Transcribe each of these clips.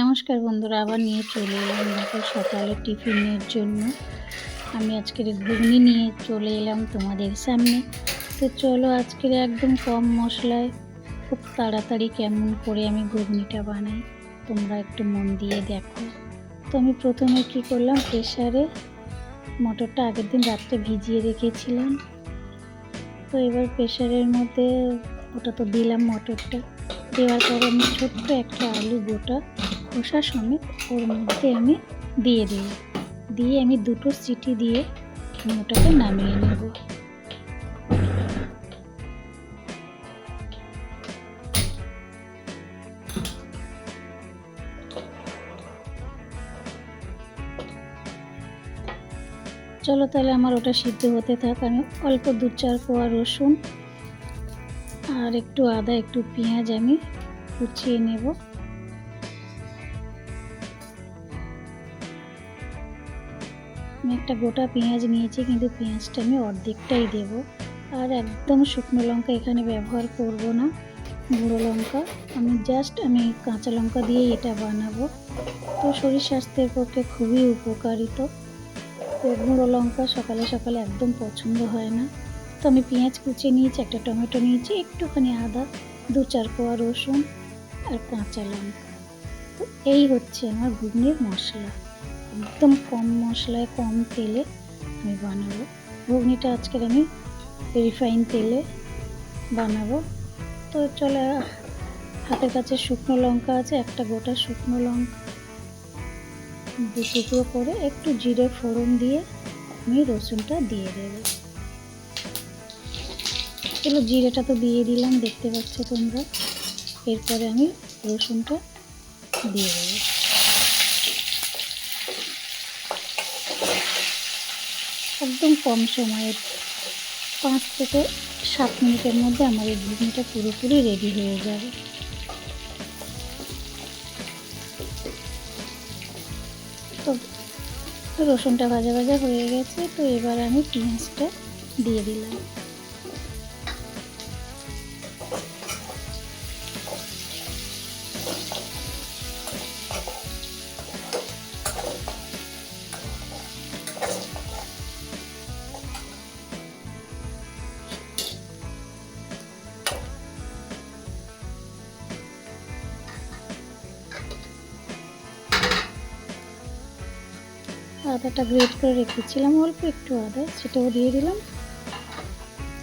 নমস্কার বন্ধুরা, আবার নিয়ে চলে এলাম দেখো সকালে টিফিনের জন্য। আমি আজকের ঘুগনি নিয়ে চলে এলাম তোমাদের সামনে। তো চলো আজকের একদম কম মশলায় খুব তাড়াতাড়ি কেমন করে আমি ঘুগনিটা বানাই, তোমরা একটু মন দিয়ে দেখো। তো আমি প্রথমে কি করলাম প্রেশারে মটরটা আগের দিন রাত্রে ভিজিয়ে রেখেছিলাম। তো এবার প্রেশারের মধ্যে ওটা তো দিলাম মটরটা। দেওয়ার পরে আমি ছোট্ট একটা আলু গোটা খোসা সমেত ওর মধ্যে আমি দিয়ে দিই। দিয়ে আমি দুটো সিটি দিয়ে আমি ওটাকে নামিয়ে নেব। চলো তাহলে আমার ওটা সিদ্ধ হতে থাক। আমি অল্প দু চার কোয়া রসুন আর একটু আদা, একটু পেঁয়াজ আমি কুচিয়ে নেব। আমি একটা গোটা পেঁয়াজ নিয়েছি, কিন্তু পেঁয়াজটা আমি অর্ধেকটাই দেব। আর একদম শুকনো লঙ্কা এখানে ব্যবহার করব না, গুঁড়ো লঙ্কা। আমি জাস্ট আমি কাঁচা লঙ্কা দিয়ে এটা বানাবো। তো শরীর স্বাস্থ্যের পক্ষে খুবই উপকারিত। তো গুঁড়ো লঙ্কা সকালে সকালে একদম পছন্দ হয় না। তো আমি পেঁয়াজ কুচিয়ে নিয়েছি, একটা টমেটো নিয়েছি, একটুখানি আদা দু চার কোয়া রসুন আর কাঁচা লঙ্কা। তো এই হচ্ছে আমার ঘুগনির মশলা। একদম কম মশলায়, কম তেলে আমি বানাবো। ঘুগনিটা আজকের আমি রিফাইন তেলে বানাবো। তো চলে হাতের কাছে শুকনো লঙ্কা আছে, একটা গোটা শুকনো লঙ্কা। দু টুকরো করে একটু জিরে ফোড়ন দিয়ে আমি রসুনটা দিয়ে দেবো। চলো জিরেটা তো দিয়ে দিলাম, দেখতে পাচ্ছ তোমরা। এরপরে আমি রসুনটা দিয়ে দেবো। একদম কম সময়ের, পাঁচ থেকে সাত মিনিটের মধ্যে আমার এই ঘুগনিটা পুরোপুরি রেডি হয়ে যাবে। তো রসুনটা ভাজা ভাজা হয়ে গেছে, তো এবার আমি পেঁয়াজটা দিয়ে দিলাম। আদাটা গ্রেট করে রেখেছিলাম, অল্প একটু আদা, সেটাও দিয়ে দিলাম।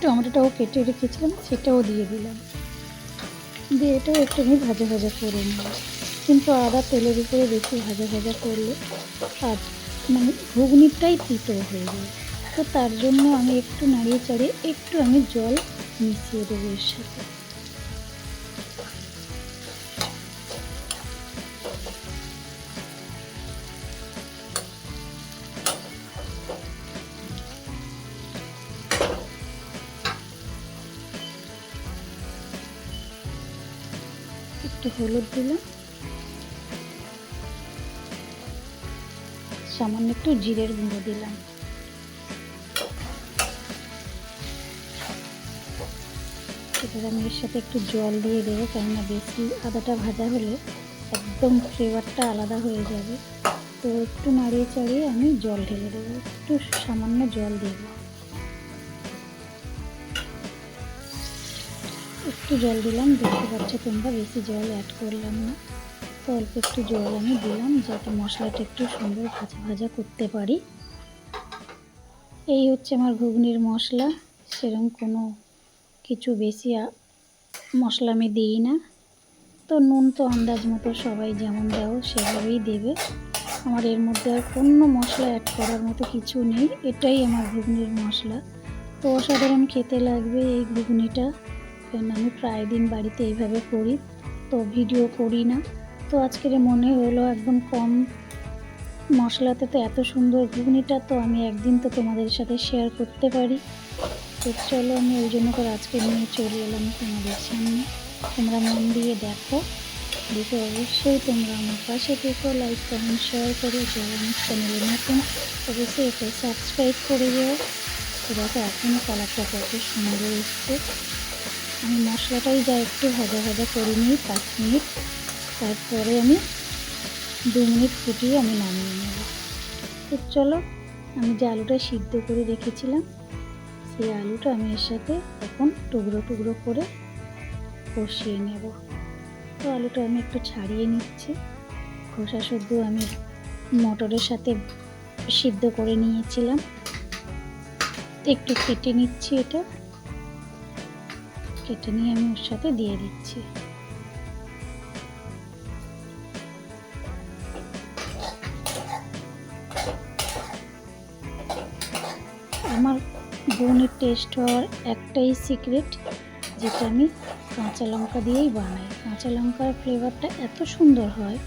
টমেটোটাও কেটে রেখেছিলাম, সেটাও দিয়ে দিলাম। দিয়ে এটাও একটু আমি ভাজা ভাজা করে নিলাম। কিন্তু আদা তেলের উপরে বেশি ভাজা ভাজা করলে আর মানে ঘুগনিটাই তিতো হয়ে যায়। তো তার জন্য আমি একটু নাড়িয়ে চাড়িয়ে একটু আমি জল মিশিয়ে দেবো এর সাথে। একটু হলুদ দিলাম। সামান্য একটু জিরের গুঁড়ো দিলাম। এবার আমি এর সাথে একটু জল দিয়ে দেবো, কেননা বেশি আদাটা ভাজা হলে একদম ফ্লেভারটা আলাদা হয়ে যাবে। তো একটু নাড়িয়ে চাড়িয়ে আমি জল ঢেলে দেবো, একটু সামান্য জল দিয়ে দেবো। একটু জল দিলাম, দেখতে পাচ্ছ তোমরা, বেশি জল অ্যাড করলাম না। তো অল্প একটু জল আমি দিলাম, যাতে মশলাটা একটু সুন্দর ভাজা ভাজা করতে পারি। এই হচ্ছে আমার ঘুগনির মশলা সেরকম কোনো কিছু বেশি মশলা আমি দিই না। তো নুন তো আন্দাজ মতো সবাই যেমন দাও, সেভাবেই দেবে। আমার এর মধ্যে আর কোনো মশলা অ্যাড করার মতো কিছু নেই, এটাই আমার ঘুগনির মশলা। তো অসাধারণ খেতে লাগবে এই ঘুগনিটা। কারণ আমি প্রায় দিন বাড়িতে এইভাবে করি, তো ভিডিও করি না। তো আজকের মনে হলো একদম কম মশলাতে তো এত সুন্দর ঘুগনিটা তো আমি একদিন তো তোমাদের সাথে শেয়ার করতে পারি। তো চলো আমি ওই জন্য করে আজকে নিয়ে চলে এলাম তোমাদের সামনে। তোমরা মন দিয়ে দেখো। দেখে অবশ্যই তোমরা আমার পাশে থেকো। লাইক কমেন্ট শেয়ার করো। যারা আমার চ্যানেলে নতুন, অবশ্যই এটা সাবস্ক্রাইব করে তো দেখো এখনও কালারটা কত সুন্দর এসছে। আমি মশলাটাই যা একটু ভাজা ভাজা করে নিই পাঁচ মিনিট তারপরে আমি দু মিনিট ফুটিয়ে আমি নামিয়ে নেব। তো চলো, আমি যে আলুটা সিদ্ধ করে রেখেছিলাম, সেই আলুটা আমি এর সাথে এখন টুকরো টুকরো করে কষিয়ে নেব। তো আলুটা আমি একটু ছাড়িয়ে নিচ্ছি। খোসা শুদ্ধ আমি মটরের সাথে সিদ্ধ করে নিয়েছিলাম। একটু কেটে নিচ্ছি এটা। কেটে নিয়ে আমি ওর সাথে দিয়ে দিচ্ছি। আমার বোনের টেস্ট হওয়ার একটাই সিক্রেট যেটা আমি কাঁচা লঙ্কা দিয়েই বানাই। কাঁচা লঙ্কার ফ্লেভারটা এত সুন্দর হয়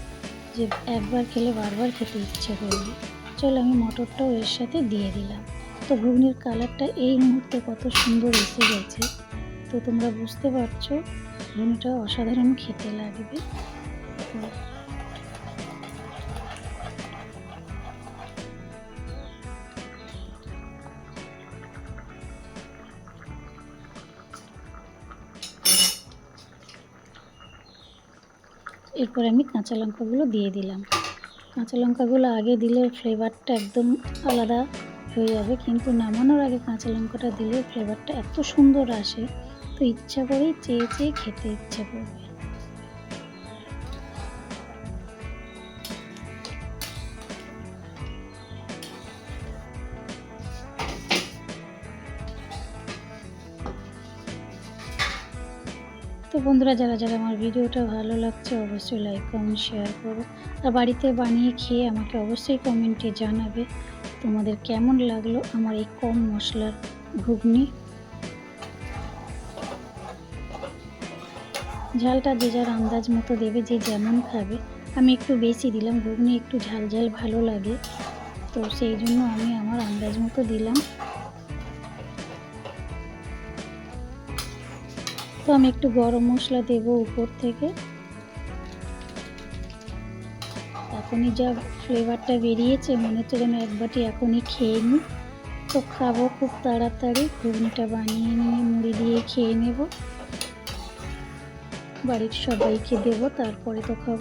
যে একবার খেলে বারবার খেতে ইচ্ছে করবে চলো আমি মটরটাও এর সাথে দিয়ে দিলাম। তো ঘুগনির কালারটা এই মুহূর্তে কত সুন্দর এসে গেছে। তো তোমরা বুঝতে পারছ ঘুগনিটা অসাধারণ খেতে লাগবে। এরপর আমি কাঁচা লঙ্কাগুলো দিয়ে দিলাম। কাঁচা লঙ্কাগুলো আগে দিলে ফ্লেভারটা একদম আলাদা হয়ে যাবে, কিন্তু নামানোর আগে কাঁচা লঙ্কাটা দিলে ফ্লেভারটা এত সুন্দর আসে। তো ইচ্ছা করেই চেয়ে চেয়ে খেতে ইচ্ছা করবে। তো বন্ধুরা, যারা যারা আমার ভিডিওটা ভালো লাগছে, অবশ্যই লাইক কমেন্ট শেয়ার করো। আর বাড়িতে বানিয়ে খেয়ে আমাকে অবশ্যই কমেন্টে জানাবে তোমাদের কেমন লাগল আমার এই কম মশলার ঘুগনি। ঝালটা যে যার আন্দাজ মতো দেবে, যে যেমন খাবে। আমি একটু বেশি দিলাম, ঘুগনি একটু ঝাল ঝাল ভালো লাগে। তো সেই জন্য আমি আমার আন্দাজ মতো দিলাম। তো আমি একটু গরম মশলা দেবো উপর থেকে। এখনই যা ফ্লেভারটা বেরিয়েছে, মনে হচ্ছে যেন এক বাটি এখনই খেয়ে নিই। তো খাব খুব তাড়াতাড়ি, ঘুগনিটা বানিয়ে নিয়ে মুড়ি দিয়ে খেয়ে নেব। বাড়ির সবাইকে দেবো, তারপরে তো খাব।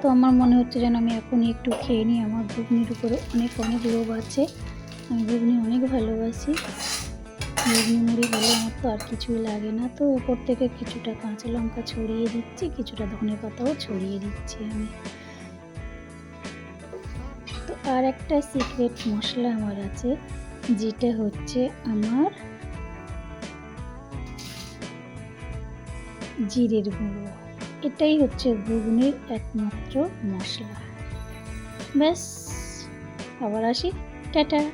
তো আমার মনে হচ্ছে যেন আমি এখনই একটু খেয়ে নিই। আমার ঘুগনির উপরে অনেক অনেক লোভ আছে। আমি ঘুগনি অনেক ভালোবাসি। ঘুগনি মুড়ি হলে আমার তো আর কিছুই লাগে না। তো উপর থেকে কিছুটা কাঁচা লঙ্কা ছড়িয়ে দিচ্ছি, কিছুটা ধনে পাতাও ছড়িয়ে দিচ্ছি আমি। তো আর একটা সিক্রেট মশলা আমার আছে, যেটা হচ্ছে আমার জিরের গুঁড়ো। এটাই হচ্ছে ঘুগনির একমাত্র মশলা। ব্যাস আবার আসি। টাটা।